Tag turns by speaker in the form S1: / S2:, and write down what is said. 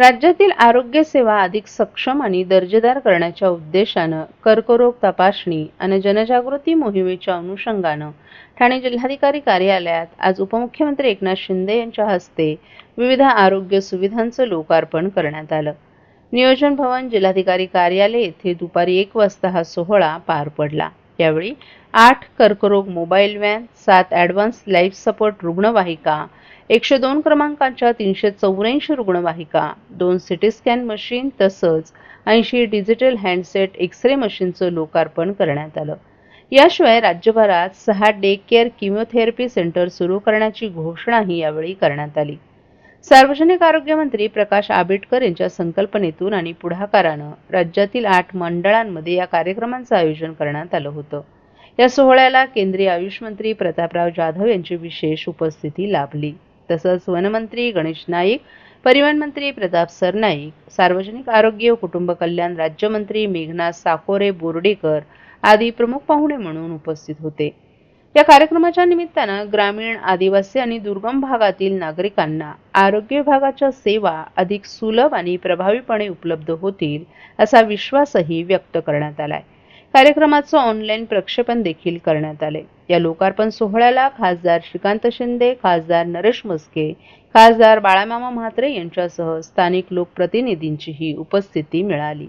S1: राज्यातील आरोग्य सेवा अधिक सक्षम आणि दर्जेदार करण्याच्या उद्देशानं कर्करोग तपासणी आणि जनजागृती मोहिमेच्या अनुषंगानं ठाणे जिल्हाधिकारी कार्यालयात आज उपमुख्यमंत्री एकनाथ शिंदे यांच्या हस्ते विविध आरोग्य सुविधांचं लोकार्पण करण्यात आलं. नियोजन भवन जिल्हाधिकारी कार्यालय येथे दुपारी एक वाजता हा सोहळा पार पडला. यावेळी आठ कर्करोग मोबाईल व्हॅन सात ॲडव्हान्स लाईफ सपोर्ट रुग्णवाहिका एकशे दोन क्रमांकाच्या तीनशे चौऱ्याऐंशी रुग्णवाहिका दोन सिटी स्कॅन मशीन तसंच ऐंशी डिजिटल हँडसेट एक्स रे मशीनचं लोकार्पण करण्यात आलं. याशिवाय राज्यभरात सहा डे केअर किमोथेरपी सेंटर सुरू करण्याची घोषणाही यावेळी करण्यात आली. सार्वजनिक आरोग्य मंत्री प्रकाश आंबेडकर यांच्या संकल्पनेतून आणि पुढाकारानं राज्यातील आठ मंडळांमध्ये या कार्यक्रमांचं आयोजन करण्यात आलं होतं. या सोहळ्याला केंद्रीय आयुष मंत्री प्रतापराव जाधव यांची विशेष उपस्थिती लाभली. तसंच वनमंत्री गणेश नाईक परिवहन मंत्री प्रताप सरनाईक सार्वजनिक आरोग्य व कुटुंब कल्याण राज्यमंत्री मेघनाथ साकोरे बोर्डेकर आदी प्रमुख पाहुणे म्हणून उपस्थित होते. या कार्यक्रमाच्या निमित्तानं ग्रामीण आदिवासी आणि दुर्गम भागातील नागरिकांना आरोग्य विभागाच्या सेवा अधिक सुलभ आणि प्रभावीपणे उपलब्ध होतील असा विश्वासही व्यक्त करण्यात आलाय. कार्यक्रमाचं ऑनलाईन प्रक्षेपण देखील करण्यात आले. या लोकार्पण सोहळ्याला खासदार श्रीकांत शिंदे खासदार नरेश मस्के खासदार बाळामामा म्हात्रे यांच्यासह स्थानिक लोकप्रतिनिधींचीही उपस्थिती मिळाली.